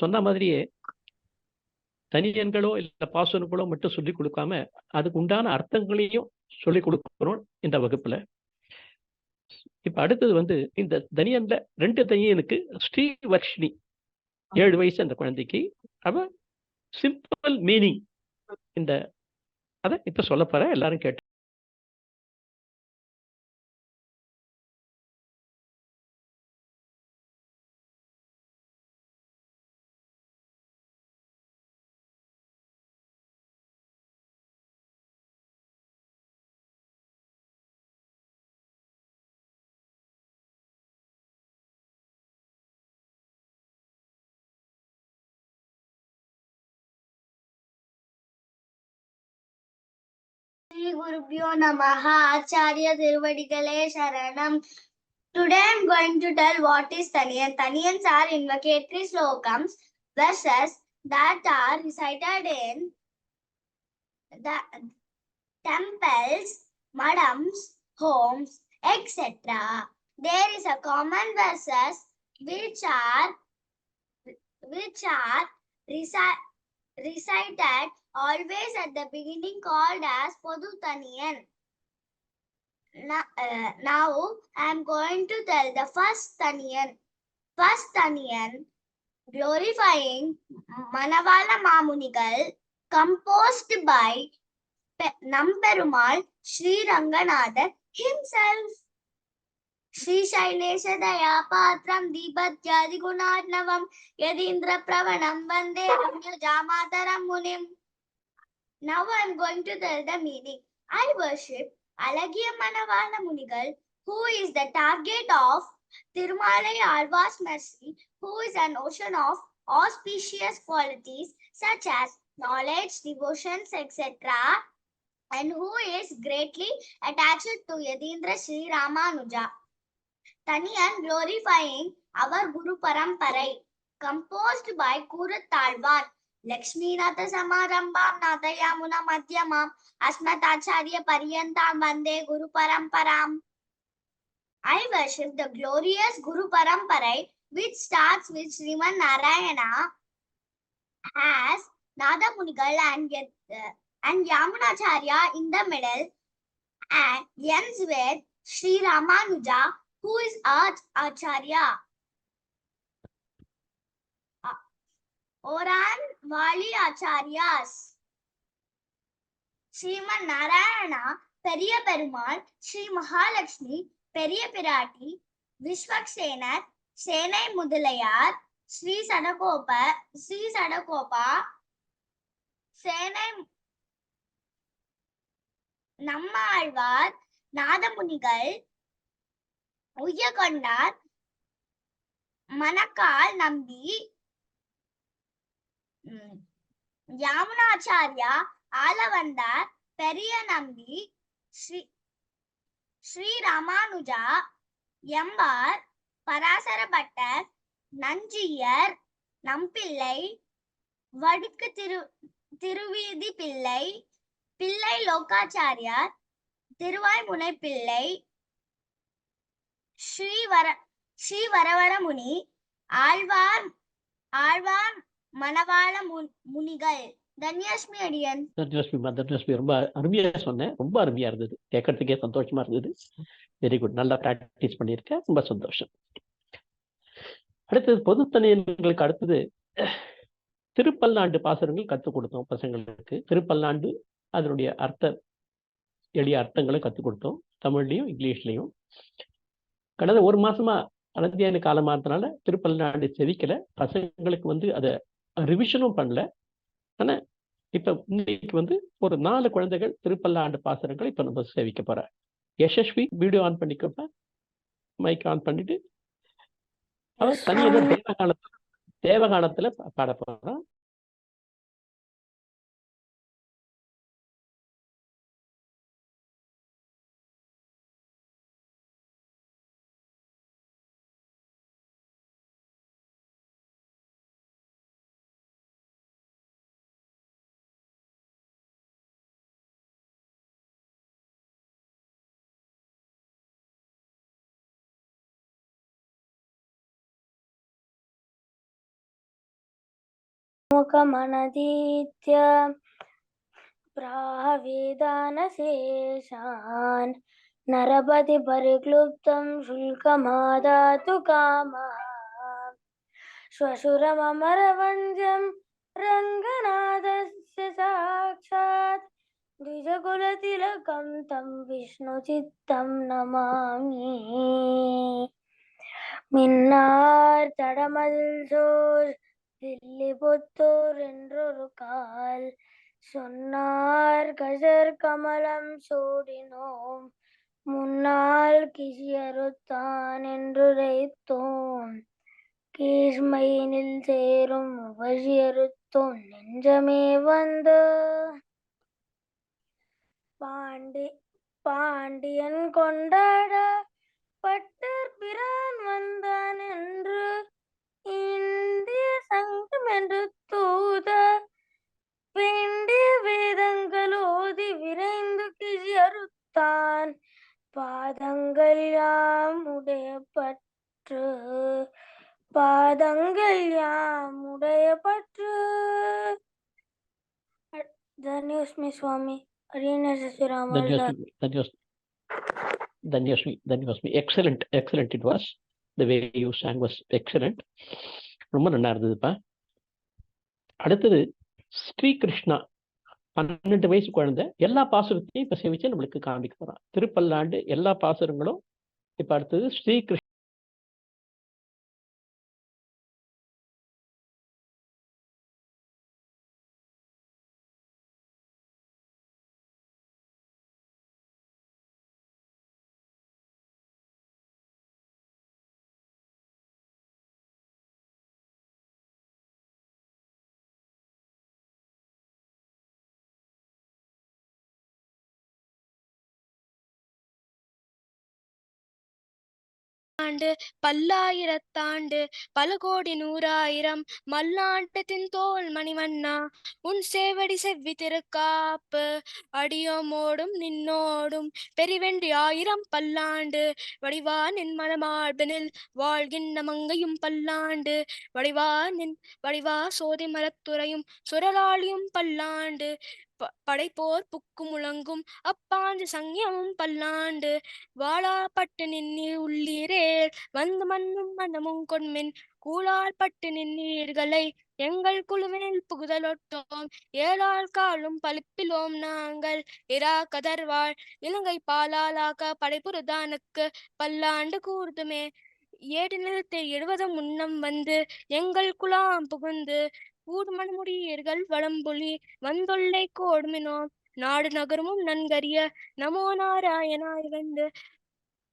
சொன்ன மாதிரியே தனியன்களோ இல்ல பாசனுக்களோ மட்டும் சொல்லிக் கொடுக்காம அதுக்கு உண்டான அர்த்தங்களையும் சொல்லிக் கொடுக்குறோம் இந்த வகுப்புல. இப்ப அடுத்தது வந்து இந்த தனியன்ல ரெண்டு தனியனுக்கு ஸ்ரீவர்ஷினி ஏழு வயசு அந்த குழந்தைக்கு. அவ சிம்பிள் மீனிங் இந்த அதை இப்ப சொல்ல போற எல்லாரும் கேட்டு Sri Gurubhyo Namaha Acharya Tiruvadikale Sharanam. Today I am going to tell what is Taniyans. Taniyans are invocatory slokams, verses that are recited in the temples, madams, homes, etc. There is a common verses which are which are recited always at the beginning called as Podutaniyan. Now, uh, now I am going to tell the first Taniyan. First Taniyan glorifying Manavala Mamunigal composed by Pe- Namperumal Sri Ranganathan himself. Sri Shailesha Daya Patram Dibhatyadi Gunarnavam Now I am going to tell the meaning. I worship Alagiya Manavala Munigal, who is the target of Tirumalai Alva's mercy, who is an ocean of auspicious qualities such as knowledge, devotions, etc., and who is greatly attached to Yadindra Sri Ramanuja. Taniyan glorifying our Guru Paramparai, composed by Kurattalvan. Laxminath समारंभां नाथयामुना मध्यमाम् अस्मदाचार्य पर्यन्तां Vande Guru paramparam. I worship the glorious Guru Paramparai which starts with Sriman Narayana as Nadamunigal and, uh, and Yamunacharya in the middle and ends with Sri Ramanuja who is Earth Acharya. Oran Vali Acharyas. Sriman Narayana பெரிய பெருமாள் ஸ்ரீ மகாலட்சுமி பெரிய பிராட்டி விஸ்வக்சேனர் சேனை முதலியார் ஸ்ரீ சடகோப ஸ்ரீ சடகோபா சேனை நம்மாழ்வார் நாதமுனிகள் உய்யகொண்டார் மணக்கால் நம்பி யாமுனாச்சாரியா யாமுனாச்சாரியா ஆலவந்தார் பெரிய நம்பி ஸ்ரீ ஸ்ரீ ராமானுஜா எம்பார் பராசர பட்டர் நஞ்சியர் நம்பிள்ளை வடுக்கு திரு திருவீதி பிள்ளை பிள்ளை லோகாச்சாரியார் திருவாய்முனை பிள்ளை ஸ்ரீவர ஸ்ரீவரவரமுனி ஆழ்வார் ஆழ்வார் மணவாள முனிகள். தன்யாஷ்மி அடியன். தர்ஜஸ்மி தன்யாஷ்மி ரொம்ப அருமையா சொன்னேன். ரொம்ப அருமையா இருந்தது. கேட்கறதுக்கே சந்தோஷமா இருந்தது. வெரி குட் நல்லா பிராக்டிஸ் பண்ணியிருக்கேன் ரொம்ப சந்தோஷம். அடுத்தது பொது அடுத்தது திருப்பல்லாண்டு பாசுரங்கள் கற்றுக் கொடுத்தோம் பசங்களுக்கு. திருப்பல்லாண்டு அதனுடைய அர்த்த எளிய அர்த்தங்களை கற்றுக் கொடுத்தோம். தமிழ்லையும் இங்கிலீஷ்லையும். கடந்த ஒரு மாசமா அனத்தியான காலமானதுனால திருப்பல்லாண்டு செவிக்கல. பசங்களுக்கு வந்து அதை ரிவிஷனும் பண்ணல. ஆனா இப்ப இன்னைக்கு வந்து ஒரு நாலு குழந்தைகள் திருப்பல்லாண்டு பாசுரங்களை இப்ப நம்ம சேவிக்க போறோம். யசஸ்வி வீடியோ ஆன் பண்ணிக்கப்ப. மைக் ஆன் பண்ணிட்டு. அவ தனியாக தேவகானத்துல தேவகானத்துல பாட போறான் लोकमनधीत्य प्राहवेदानशेषान् नरपति परिक्लुप्तं शुल्कमादातु कामः श्वशुरमरवञ्जं रङ्गनाथस्य साक्षात् द्विजकुलतिलकं तं विष्णुचित्तं नमामि। मिन्नार्तडमल्जोर् தடமதில் சோர் என்றொரு கால். சொன்னார் கசர் கமலம் சூடினோம். முன்னால் கிசியறுத்தான் என்றுரைத்தோம் கீழ்மையினில் சேரும் உபசியறுத்தோம் நெஞ்சமே வந்து பாண்டி பாண்டியன் கொண்டாட பட்டர் பிரான் வந்தான் Dhanyasmi, Dhanyasmi. Excellent, excellent it was. The way you sang was excellent. ரொம்ப நல்லா இருந்ததுப்பா அடுத்தது ஸ்ரீ கிருஷ்ணா பன்னெண்டு வயசு குழந்தை எல்லா பாசுரத்தையும் இப்ப சேவிச்சு நம்மளுக்கு காமிக்க போறான் திருப்பல்லாண்டு எல்லா பாசுரங்களும் இப்ப அடுத்தது ஸ்ரீ கிருஷ்ண பல்லாயிரத்தாண்டு பல கோடி நூறாயிரம் மல்லாண்டத்தின் தோல் மணிவண்ணா உன் சேவடி செவ்வி திருக்காப்பு அடியோமோடும் நின்னோடும் பெரிவென்றி ஆயிரம் பல்லாண்டு வடிவா நின் மனமார்பனில் வாழ்கின்ற மங்கையும் பல்லாண்டு வடிவா நின் வடிவா சோதி மரத்துறையும் சுரலாளியும் பல்லாண்டு படைப்போர் புக்கு முழங்கும் அப்பாஞ்சு சங்கியமும் பல்லாண்டு. வாழாப்பட்டு நின்னி உள்ளீரே வந்து மண்ணும் மனமும் கொண்மின். கூழால் பட்டு நின்னீர்களை எங்கள் குழுவினில் புகுதலொட்டோம். ஏழால் காலும் பழுப்பிலோம் நாங்கள். இரா கதர்வாள் இலங்கை பாலாலாக படைப்புருதானுக்கு பல்லாண்டு கூர்துமே. ஏடு நிலத்தை எழுவதும் முன்னம் வந்து எங்கள் குலாம் புகுந்து கூடுமணமுடியீர்கள் வளம்புலி வந்தொல்லை கோடுமினோம் நாடு நகரமும் நன்கறிய நமோ நாராயணாய் வந்து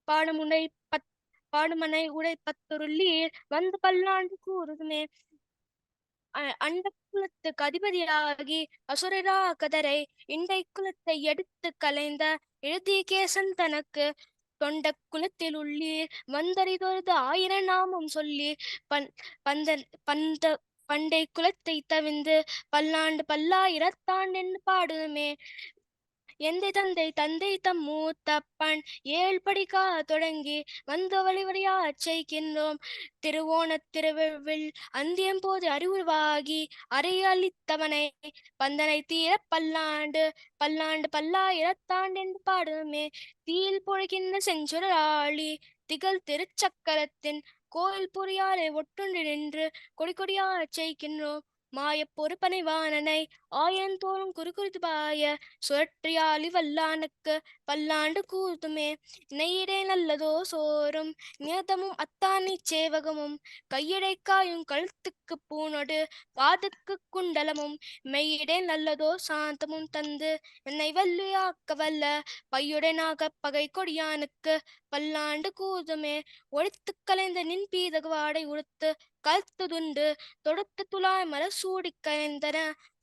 பாடுமுனை பத் பாடுமனை உடை பத்துருள்ளி வந்து பல்லாண்டு கூறுதுமே. அ- அண்ட குலத்துக்கு அதிபதியாகி அசுரரா கதரை இண்டை குலத்தை எடுத்து கலைந்த எழுதிகேசன் தனக்கு தொண்ட குலத்தில் உள்ளீர் வந்தறிதொருது ஆயிர நாமம் சொல்லி பன் பந்த பந்த பண்டை குலத்தை தவிந்து பல்லாண்டு பல்லாயிரத்தாண்டென்று பாடுமே. எந்தை தந்தை தந்தை தம் மூத்தப்பன் ஏழ் படிக்கா தொடங்கி வந்த வழிவழியா செய்கின்றோம் திருவோண திருவில் அந்தியம் போது அறிவுருவாகி அறையளித்தவனை பந்தனை தீர பல்லாண்டு பல்லாண்டு பல்லாயிரத்தாண்டென்று பாடுமே. தீயில் பொழுகின்ற செஞ்சுடராளி திகழ் திருச்சக்கரத்தின் கோயில் புரியாலே ஒட்டுண்டு நின்று கொடி கொடியாச் செய்கின்றோம் மாயப் பொறுப்பனை வாணனை ஆயந்தோறும் குறுகுறித்து பாய சுழற்றியாலி வல்லானுக்கு பல்லாண்டு கூத்துமே. நெய்யிடை நல்லதோ சோறும் நியதமும் அத்தானி சேவகமும் கையிடை காயும் கழுத்துக்கு பூனொடு பாதக்கு குண்டலமும் மெய்யிடை நல்லதோ சாந்தமும் தந்து என்னை வல்லியாக்க வல்ல பையுடனாக பகை கொடியானுக்கு பல்லாண்டு கூதுமே ஒழித்து கலைந்த நின் பீதக வாடை உடுத்து கழுத்துதுண்டு தொடுத்து துளாய் மர சூடி கயந்தன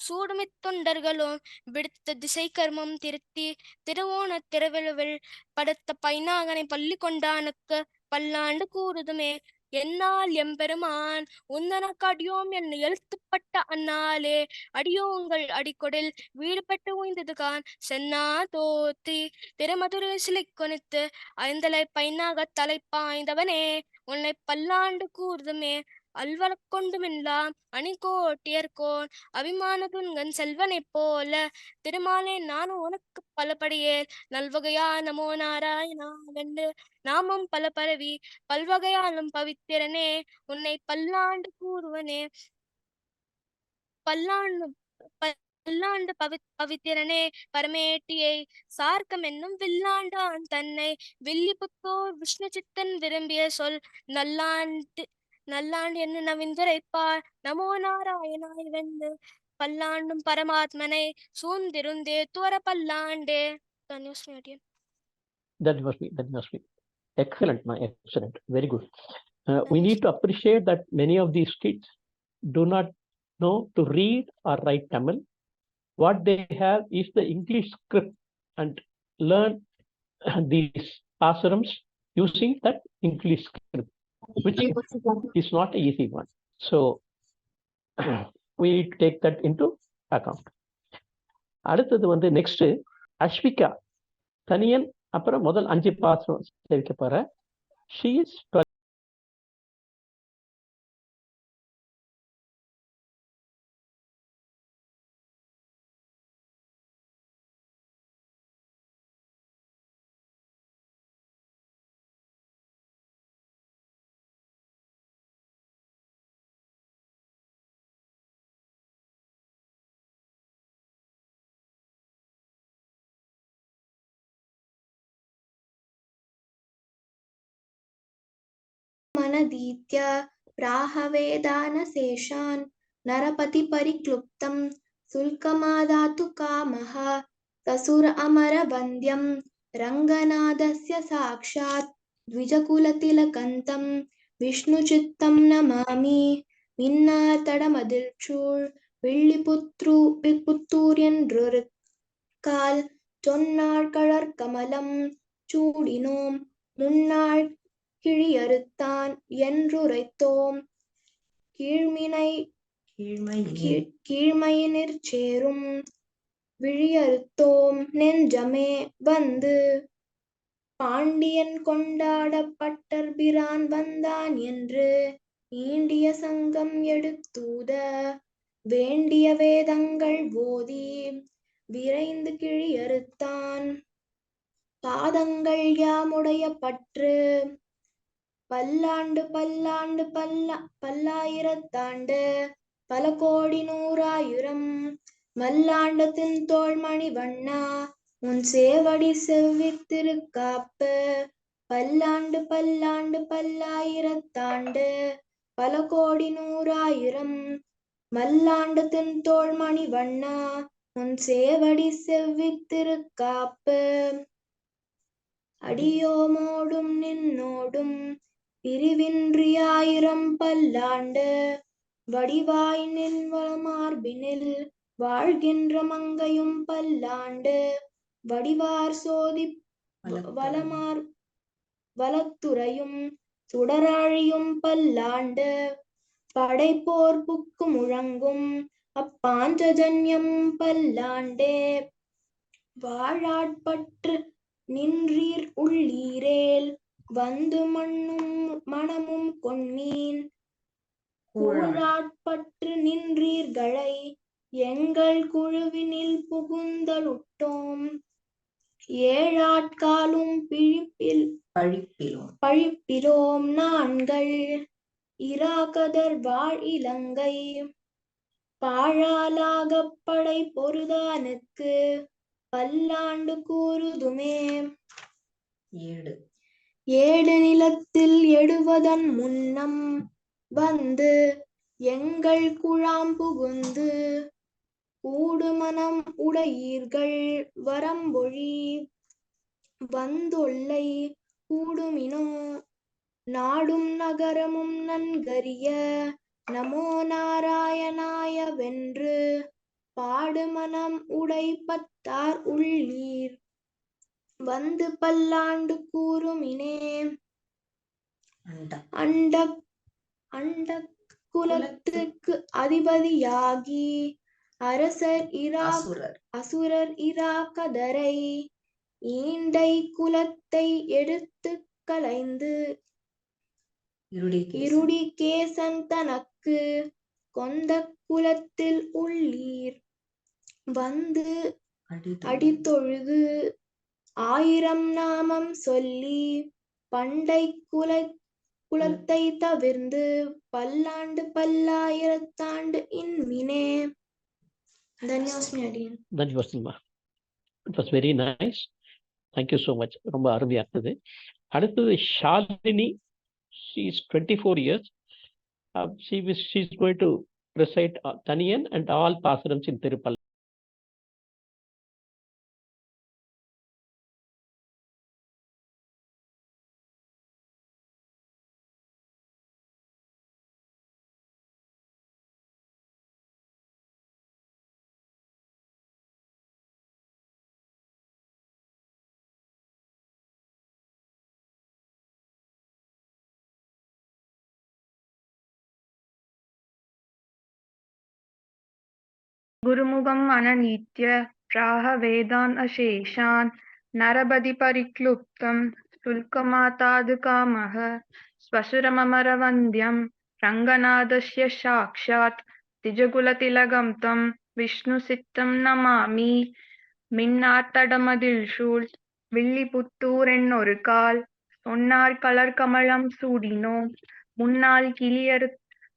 சூடுமித் தொண்டர்களும் விடுத்த திசை கர்மம் திருத்தி திருவோண திருவிழுவில் படுத்த பைனாகனை பள்ளி கொண்டானுக்கு பல்லாண்டு கூறுதுமே. என்னால் எம்பெருமான் உந்தனக்கு அடியோம் என்ன எழுத்துப்பட்ட அந்நாளே அடியோங்கள் அடிக்கொடில் வீடு பெற்று உய்ந்ததுகான். சென்னா தோத்தி திருமதுரை சிலை கொனித்து ஐந்தலை பைனாக தலை பாய்ந்தவனே உன்னை பல்லாண்டு கூறுதுமே. அல்வலக் கொண்டுமில்லாம் அணிகோட்டியர்கோன் அபிமான துன்கன் செல்வனைப் போல. திருமாலே நானும் உனக்கு பலபடியே நல்வகையா நமோ நாராயணா வென்று நாமம் பல பரவி பல்வகையாலும் பவித்திரனே உன்னை பல்லாண்டு கூறுவனே பல்லாண்டு பல்லாண்டு பவி பவித்திரனே பரமேட்டியை சார்க்கம் என்னும் வில்லாண்டான் தன்னை. வில்லிபுத்தோர் விஷ்ணு சித்தன் விரும்பிய சொல் நல்லாண்டு நல்லாண்டு என்ன நவிந்துரைப்பார் நமோ நாராயணாய் வென்று பல்லாண்டும் பரமாத்மனை சூழ்ந்திருந்தே துவர பல்லாண்டே தன்யோஸ்மி That must be, that must be. Excellent, my excellent. Very good. Uh, we need to appreciate that many of these kids do not know to read or write Tamil. What they have is the English script and learn these ashrams using that English script, which is not an easy one. So we need to take that into account. அடுத்தது வந்து next Aswika தனியன் அப்புறம் முதல் அஞ்சு பாசம் சேவிக்க போற she is मनदीत्य प्राहवेदानशेषान् नरपतिपरिक्लुप्तं शुल्कमादातु कामः ससुर अमरवन्द्यं रङ्गनाथस्य साक्षात् द्विजकुलतिलकन्तं विष्णुचित्तं नमामि மின்னார்தடமதில்சூழ் வில்லிபுத்ரு புத்தூரியன்றொரு கால் சொன்னாள் கழற்கமலம் சூடினோம் முன்னாள் கிழியறுத்தான் என்றுரைத்தோம். கீழ்மினை கீழ்- கீழ்மையினிற் சேரும் விழியறுத்தோம். நெஞ்சமே வந்து பாண்டியன் கொண்டாடப்பட்டர் பிரான் வந்தான் என்று ஈண்டிய சங்கம் எடுத்தூத வேண்டிய வேதங்கள் ஓதி விரைந்து கிழியறுத்தான். பாதங்கள் யாமுடைய பற்று பல்லாண்டு பல்லாண்டு பல்லா பல்லாயிரத்தாண்டு பல கோடி நூறாயிரம். மல்லாண்டத்தின் தோள்மணி வண்ணா உன் சேவடி செவ்வித்திருக்காப்பு. பல்லாண்டு பல்லாண்டு பல்லாயிரத்தாண்டு பல கோடி நூறாயிரம். மல்லாண்டத்தின் தோள்மணி வண்ணா உன் சேவடி செவ்வித்திருக்காப்பு. அடியோமோடும் நின்னோடும் பிரிவின்றியாயிரம் பல்லாண்டு வடிவாய் நின் வளமார்பினில் வாழ்கின்ற மங்கையும் பல்லாண்டு வடிவார் சோதி வளமார் வலத்துறையும் சுடராழியும் பல்லாண்டு படைப்போர் புக்கு முழங்கும் அப்பாஞ்சஜன்யம் பல்லாண்டே. வாழாட்பற்று நின்றீர் உள்ளீரேல் வந்து மண்ணும் மனமும் கொன்மீன். கூழாட்பற்று நின்றீர்களை எங்கள் குழுவினில் புகுந்தலுட்டோம். ஏழாட்காலும் பிழிப்பில் பழிப்பிலும். பழிப்பிலோம் நான்கள் இராகதர் வாழ் இலங்கை. பாழாலாகப் படை பொருதானுக்கு பல்லாண்டு கூறுதுமே. ஏடு ஏடு நிலத்தில் எடுவதன் முன்னம் வந்து எங்கள் குழாம் புகுந்து கூடுமனம் உடையீர்கள் வரம்பொழி வந்தொல்லை கூடுமினோ நாடும் நகரமும் நன்கரிய நமோ நாராயணாய வென்று பாடுமனம் உடைப்பத்தார் உள்ளீர். வந்து பல்லாண்டு கூறுமினே அண்ட. அண்ட குலத்துக்கு அதிபதியாகி அரசர் இரா அசுரர். இராக்கதரை ஈண்டை குலத்தை எடுத்து கலைந்து இருடி இருடி கேசன் தனக்கு கொந்த குலத்தில் உள்ளீர். வந்து அடித்தொழுது ஆயிரம் நாமம் சொல்லி பண்டை குல குலத்தை தவிர்ந்து பல்லாண்டு பல்லாயிரத்தாண்டு இன்மினே it was very nice thank you so much ரொம்ப அருமையாக இருந்தது. அடுத்தது Shalini she is twenty four years she was she is going to recite தனியன் அண்ட் ஆல் all இன் திருப்பல் गुरुमुखम् अननीत्य प्राह वेदान् अशेषान् नरबधिपरिक्लुप्तं शुल्कमाताद्कामः स्वसुरममरवन्द्यं रङ्गनाथस्य साक्षात् திஜகுலதிலகம் தம் விஷ்ணு சித்தம் நமாமி மின்னார்த்தடமதில் சூழ் வில்லிபுத்தூர் என்னொரு கால் சொன்னார் கலர் கமலம் சூடினோம் முன்னால் கிளியறு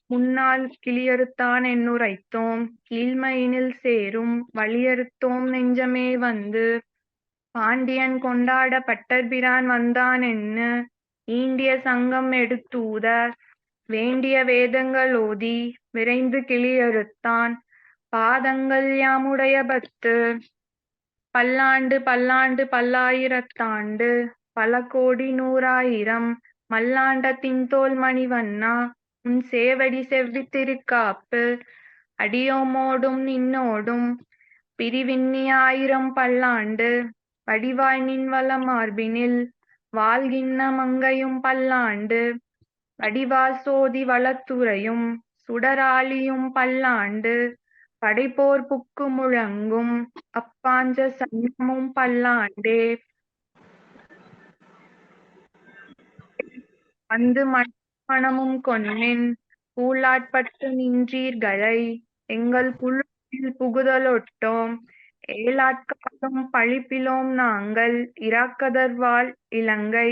முன்னால் கிளியறுத்தான் என்னுரைத்தோம். கீழ்மையினில் சேரும் வழியறுத்தோம் நெஞ்சமே வந்து. பாண்டியன் கொண்டாட பட்டர்பிரான் வந்தான் என்ன? ஈண்டிய சங்கம் எடுத்தூத. வேண்டிய வேதங்கள் ஓதி விரைந்து கிளியறுத்தான். பாதங்கள் யாமுடைய பத்து. பல்லாண்டு பல்லாண்டு பல்லாயிரத்தாண்டு. பல கோடி நூறாயிரம். மல்லாண்டத்தின் தோல் மணிவண்ணா. உன் சேவடி செவ்வித்திருக்காப்பு. அடியோமோடும் நின்னோடும் பிரிவின்னி ஆயிரம் பல்லாண்டு. வடிவாய் நின்வள மார்பினில் வாழ்கின்ன மங்கையும் பல்லாண்டு. வடிவால் சோதி வளத்துறையும் சுடராளியும் பல்லாண்டு. படைப்போர் புக்கு முழங்கும் அப்பாஞ்ச சன்னமும் பல்லாண்டே. வந்து பணமும் கொன்னேன். ஊழாட்பட்டு நின்றீர்களை எங்கள் குழுவில் புகுதலொட்டோம். ஏலாட்காலும் பழிப்பிலோம் நாங்கள் இராக்கதர்வாள் இலங்கை.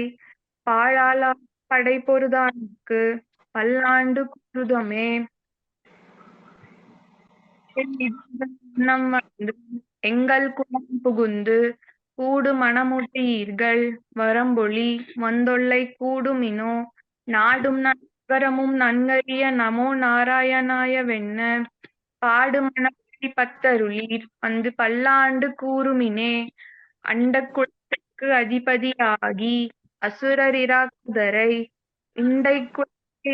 பாழாலா படைப்பொருதானுக்கு பல்லாண்டு குருதமே. எங்கள் குலம் புகுந்து கூடு மணமுட்டீர்கள் வரம்பொழி வந்தொல்லை கூடுமினோ நாடும் நகரமும் நன்கறிய நமோ நாராயணாய வெண்ண பாடுமணி பத்தருளீர். வந்து பல்லாண்டு கூறுமினே. அண்ட குளத்துக்கு அதிபதியாகி. அசுரரிராக்குதரை இண்டை குலத்தை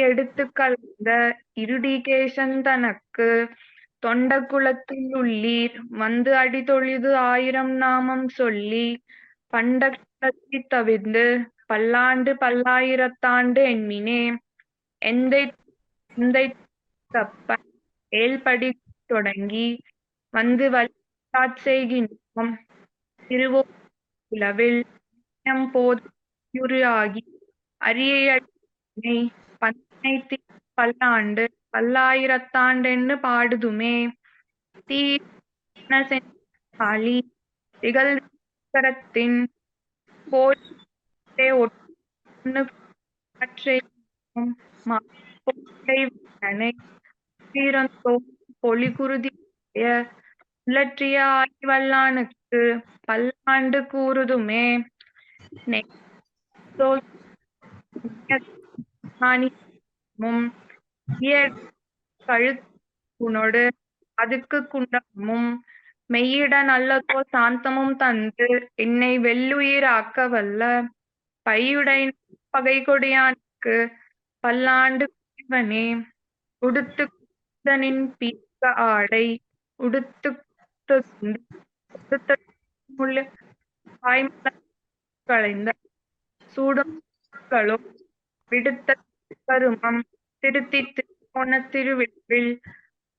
எடுத்து கலந்த. இருடிகேசன் தனக்கு. தொண்ட குளத்தில் உள்ளீர். வந்து அடிதொழிது ஆயிரம் நாமம் சொல்லி. பண்ட குளத்தை தவிர்ந்து பல்லாண்டு பல்லாயிரத்தாண்டு எண்மினே எந்தை எந்தை தப்ப ஏழ்படி தொடங்கி வந்து செய்கின்றோம். திருவோவில் போது ஆகி அரிய பந்தனை பல்லாண்டு பல்லாயிரத்தாண்டென்னு பாடுதுமே. தீ திகழ்கரத்தின் போய் பொலிகுருதி ஆய்வல்லானுக்கு பல்லாண்டு கூறுதுமே. கழுத்துனோடு அதுக்கு குண்டமும். மெய்யிட நல்லதோ சாந்தமும் தந்து என்னை வெள்ளுயிராக்க வல்ல பையுடை பகை கொடியானுக்கு பல்லாண்டு இவனே. உடுத்து பீக்க ஆடை உடுத்து களைந்த சூடும் விடுத்த கருமம் திருத்தி திருப்போன திருவிழில்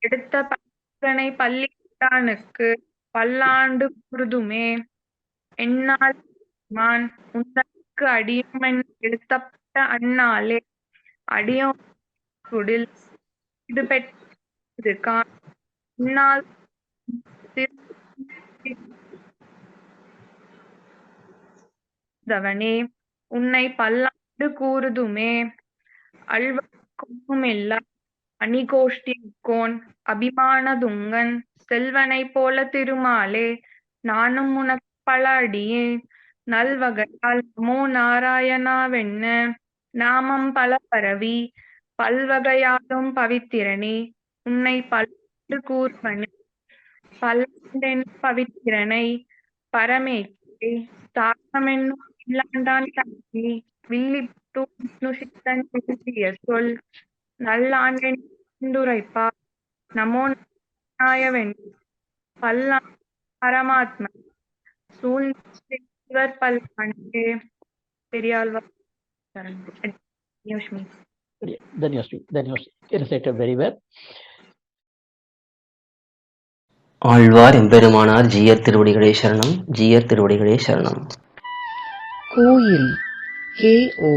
எடுத்த பக்கனை பள்ளிக்கானுக்கு பல்லாண்டு குருதுமே என்னால் மான் உந்தற்கு அடியமன் எழுத்தப்பட்ட அண்ணாலே அடியோ சுடில் இது பெற்றது கால் தவனே உன்னை பல்லாண்டு கூறுதுமே அழ்வக்கும் எல்லா அணிகோஷ்டிக்கோன் அபிமானதுங்கன் செல்வனை போல திருமாலே நானும் உனக்கு பல அடியேன். நல்வகையால் நமோ நாராயணாவென்ன நாமம் பல பரவி பல்வகையாலும் பவித்திரனே உன்னை பல்வேறு கூறுவனே பல்லாண்டென் பவித்திரனை பரமேக்கே தாக்கமென்னும் இல்லாண்டான் தன்னை வில்லிபுத்து விஷ்ணு சித்தன் எழுதிய சொல் நல்லாண்டுரைப்பா நமோ நாயவன் பல்லாண்டு பரமாத்மா சூழ்ந்தவர் பல்லாண்டு Periyazhwar யோஷ்மி தன்யோஸ்மி தன்யோஸ்மி recited very well. Alvar எம்பெருமானார் ஜீயர் திருவடிகளே சரணம் ஜீயர் திருவடிகளே சரணம். கோயில் கேஓ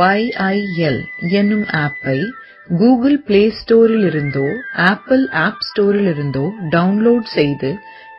ஒய்ஐஎல் என்னும் ஆப்பை கூகுள் பிளே ஸ்டோரிலிருந்தோ ஆப்பிள் ஆப் ஸ்டோரிலிருந்தோ டவுன்லோட் செய்து